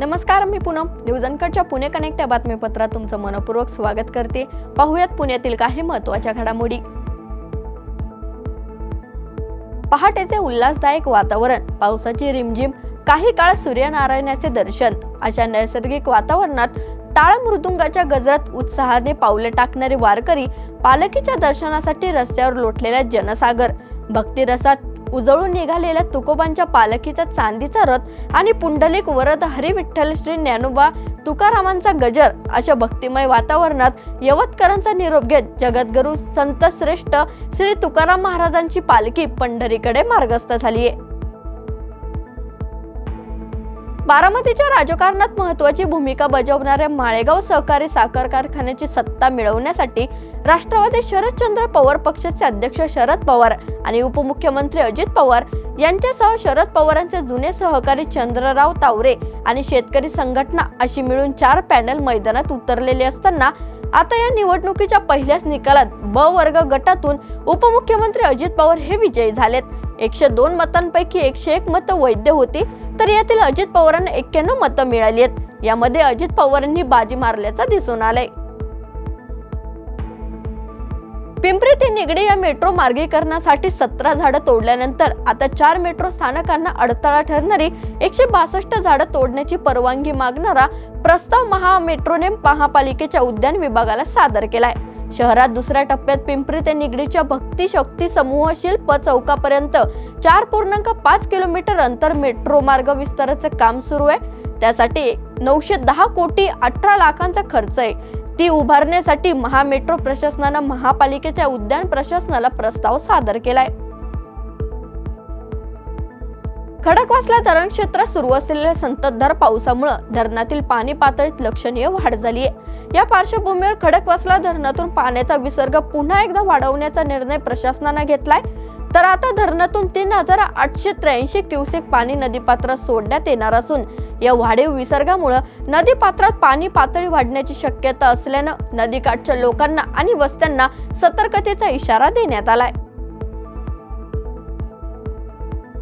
नमस्कार मी पूनम. न्यूज अनकटच्या पुणे कनेक्ट या बातमीपत्रात तुमचं मनपूर्वक स्वागत करते. पाहुयात पुण्यातील काही महत्त्वाच्या घडामोडी. पहाटेचे उल्हासदायक वातावरण पावसाची रिमझिम काही काळ सूर्यनारायणाचे दर्शन. अशा नैसर्गिक वातावरणात टाळ मृदुंगाच्या गजरात उत्साहाने पावले टाकणारे वारकरी पालखीच्या दर्शनासाठी रस्त्यावर लोटलेला जनसागर. भक्तिरसात उजळून निघालेल्या तुकोबांच्या पालखीचा चांदीचा रथ आणि पुंडलिक वरद हरिविठ्ठल श्री ज्ञानोबा तुकारामांचा गजर अशा भक्तिमय वातावरणात यवतकरांचा निरोप घेत जगद्गुरु संत श्रेष्ठ श्री तुकाराम महाराजांची पालखी पंढरीकडे मार्गस्थ झाली आहे बारामतीच्या राजकारणात महत्वाची भूमिका बजावणाऱ्या माळेगाव सहकारी साखर कारखान्याची सत्ता मिळवण्यासाठी राष्ट्रवादी शरदचंद्र पवार पक्षाचे अध्यक्ष शरद पवार आणि उपमुख्यमंत्री अजित पवार यांच्यासह शरद पवारांचे जुने सहकारी चंद्रराव तावरे आणि शेतकरी संघटना अशी मिळून चार पॅनल मैदानात उतरलेले असताना आता या निवडणुकीच्या पहिल्याच निकालात ब वर्ग गटातून उपमुख्यमंत्री अजित पवार हे विजयी झालेत. एकशे दोन मतांपैकी एकशे एक मतं वैध होती. तर यातील अजित पवारांना एक्क्याण्णव मतं मिळाली आहेत. यामध्ये अजित पवारांनी बाजी मारल्याचा दिसून आलंय. पिंपरी ते निगडे या मेट्रो मार्गीकरणासाठी सतरा झाडं तोडल्यानंतर आता चार मेट्रो स्थानकांना अडथळा ठरणारी एकशे बासष्ट झाडं तोडण्याची परवानगी मागणारा प्रस्ताव महा मेट्रोने महापालिकेच्या उद्यान विभागाला सादर केलाय. शहरात दुसऱ्या टप्प्यात पिंपरी ते निगडीच्या भक्ती शक्ती समूह शिल्प चौकापर्यंत चार पूर्णांक पाच किलोमीटर अंतर मेट्रो मार्ग विस्ताराचं काम सुरू आहे. त्यासाठी नऊशे दहा कोटी अठरा लाखांचा खर्च आहे. ती उभारण्यासाठी महामेट्रो प्रशासनानं महापालिकेच्या उद्यान प्रशासनाला प्रस्ताव सादर केलाय. खडकवासला धरण क्षेत्रात सुरू असलेल्या संततधार पावसामुळे धरणातील पाणी पातळीत लक्षणीय वाढ झाली आहे या पार्श्वभूमीवर खडकवासला धरणातून पाण्याचा विसर्ग पुन्हा एकदा वाढवण्याचा निर्णय प्रशासनानं घेतलाय. तर आता धरणातून तीन हजार आठशे त्र्याऐंशी क्युसेक पाणी नदीपात्रात सोडण्यात येणार असून या वाढीव विसर्गामुळे नदीपात्रात पाणी पातळी वाढण्याची शक्यता असल्यानं नदीकाठच्या लोकांना आणि वस्त्यांना सतर्कतेचा इशारा देण्यात आलाय.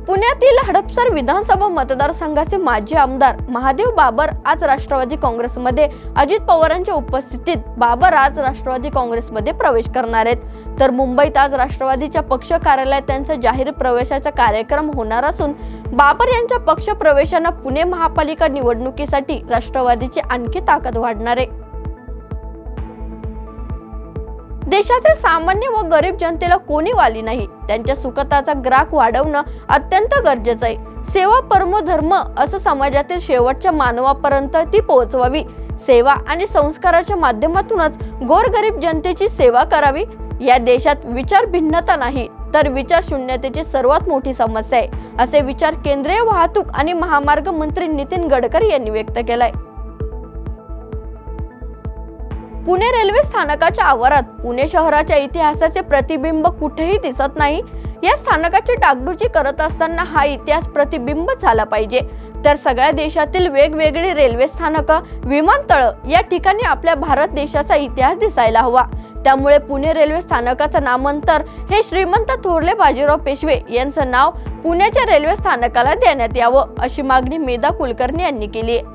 पुण्यातील हडपसर विधानसभा मतदारसंघाचे माजी आमदार महादेव बाबर आज राष्ट्रवादी काँग्रेसमध्ये अजित पवारांच्या उपस्थितीत बाबर आज राष्ट्रवादी काँग्रेसमध्ये प्रवेश करणार आहेत. तर मुंबईत आज राष्ट्रवादीच्या पक्ष कार्यालयात त्यांचा जाहीर प्रवेशाचा कार्यक्रम होणार असून बाबर यांच्या पक्ष प्रवेशानं पुणे महापालिका निवडणुकीसाठी राष्ट्रवादीची आणखी ताकद वाढणार आहे. देशातील सामान्य व गरीब जनतेला कोणी वाली नाही? त्यांच्या सुखताचा ग्राहक वाढवणं अत्यंत गरजेचं आहे. सेवा परमो धर्म असं समाजातील शेवटच्या मानवापर्यंत ती पोहोचवावी. सेवा आणि संस्काराच्या माध्यमातूनच गोरगरीब जनतेची सेवा करावी. या देशात विचार भिन्नता नाही तर विचार शून्यतेची सर्वात मोठी समस्या आहे असे विचार केंद्रीय वाहतूक आणि महामार्ग मंत्री नितीन गडकरी यांनी व्यक्त केलाय. पुणे रेल्वे स्थानकाच्या आवारात पुणे शहराच्या इतिहासाचे प्रतिबिंब कुठेही दिसत नाही. या स्थानकाची डागडुजी करत असताना हा इतिहास प्रतिबिंब झाला पाहिजे. तर सगळ्या देशातील वेगवेगळी रेल्वे स्थानक विमानतळ या ठिकाणी आपल्या भारत देशाचा इतिहास दिसायला हवा. त्यामुळे पुणे रेल्वे स्थानकाचं नामांतर हे श्रीमंत थोरले बाजीराव पेशवे यांचं नाव पुण्याच्या रेल्वे स्थानकाला देण्यात यावं अशी मागणी मेधा कुलकर्णी यांनी केली आहे.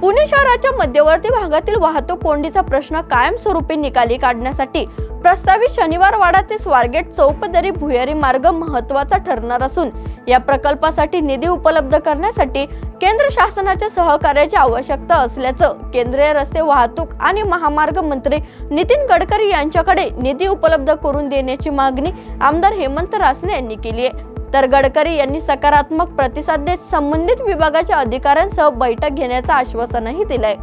पुणे शहराच्या मध्यवर्ती भागातील वाहतूक कोंडीचा प्रश्न कायमस्वरूपी निकाली काढण्यासाठी प्रस्तावित शनिवार वाडा ते स्वारगेट चौकदरी भुयारी मार्ग महत्त्वाचा ठरणार असून या प्रकल्पासाठी निधी उपलब्ध करण्यासाठी केंद्र शासनाच्या सहकार्याची आवश्यकता असल्याचं केंद्रीय रस्ते वाहतूक आणि महामार्ग मंत्री नितीन गडकरी यांच्याकडे निधी उपलब्ध करून देण्याची मागणी आमदार हेमंत रासने यांनी केली आहे. तर गडकरी यांनी सकारात्मक प्रतिसाद देत संबंधित विभागाच्या अधिकाऱ्यांसह बैठक घेण्याचं आश्वासनही दिलंय.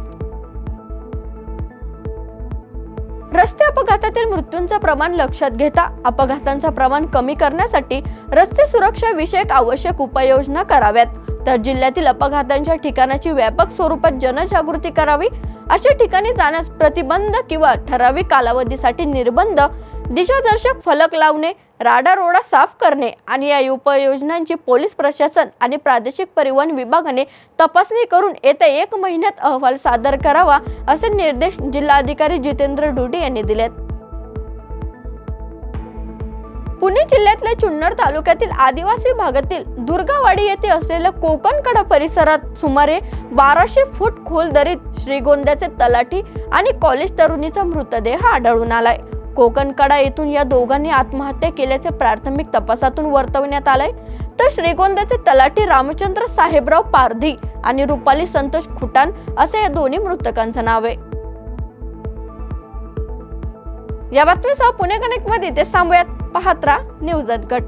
रस्ते अपघातातील मृत्यूंचं प्रमाण लक्षात घेता अपघातांचं प्रमाण कमी करण्यासाठी रस्ते सुरक्षा विषयक आवश्यक उपाययोजना कराव्यात. तर जिल्ह्यातील अपघातांच्या ठिकाणाची व्यापक स्वरूपात जनजागृती करावी अशा ठिकाणी जाण्यास प्रतिबंध किंवा ठराविक कालावधीसाठी निर्बंध दिशादर्शक फलक लावणे राडा रोडा साफ करणे आणि या उपाययोजनांची पोलीस प्रशासन आणि प्रादेशिक परिवहन विभागाने तपासणी करून येत्या एक महिन्यात अहवाल सादर करावा असे निर्देश जिल्हाधिकारी जितेंद्र ढुडे यांनी दिलेत. पुणे जिल्ह्यातल्या चुन्नर तालुक्यातील आदिवासी भागातील दुर्गावाडी येथे असलेल्या कोकणकडा परिसरात सुमारे बाराशे फूट खोल दरीत श्रीगोंद्याचे तलाठी आणि कॉलेज तरुणीचा मृतदेह आढळून आलाय. कोकणकडा येथून या दोघांनी आत्महत्या केल्याचे प्राथमिक तपासातून वर्तवण्यात आलंय. तर श्रीगोंद्याचे तलाठी रामचंद्र साहेबराव पारधी आणि रुपाली संतोष खुटान असे या दोन्ही मृतकांचं नाव आहे. या बातमीसह पुणे कनेक्टमध्ये ते थांबूयात. पाहत राहा न्यूज अनकट.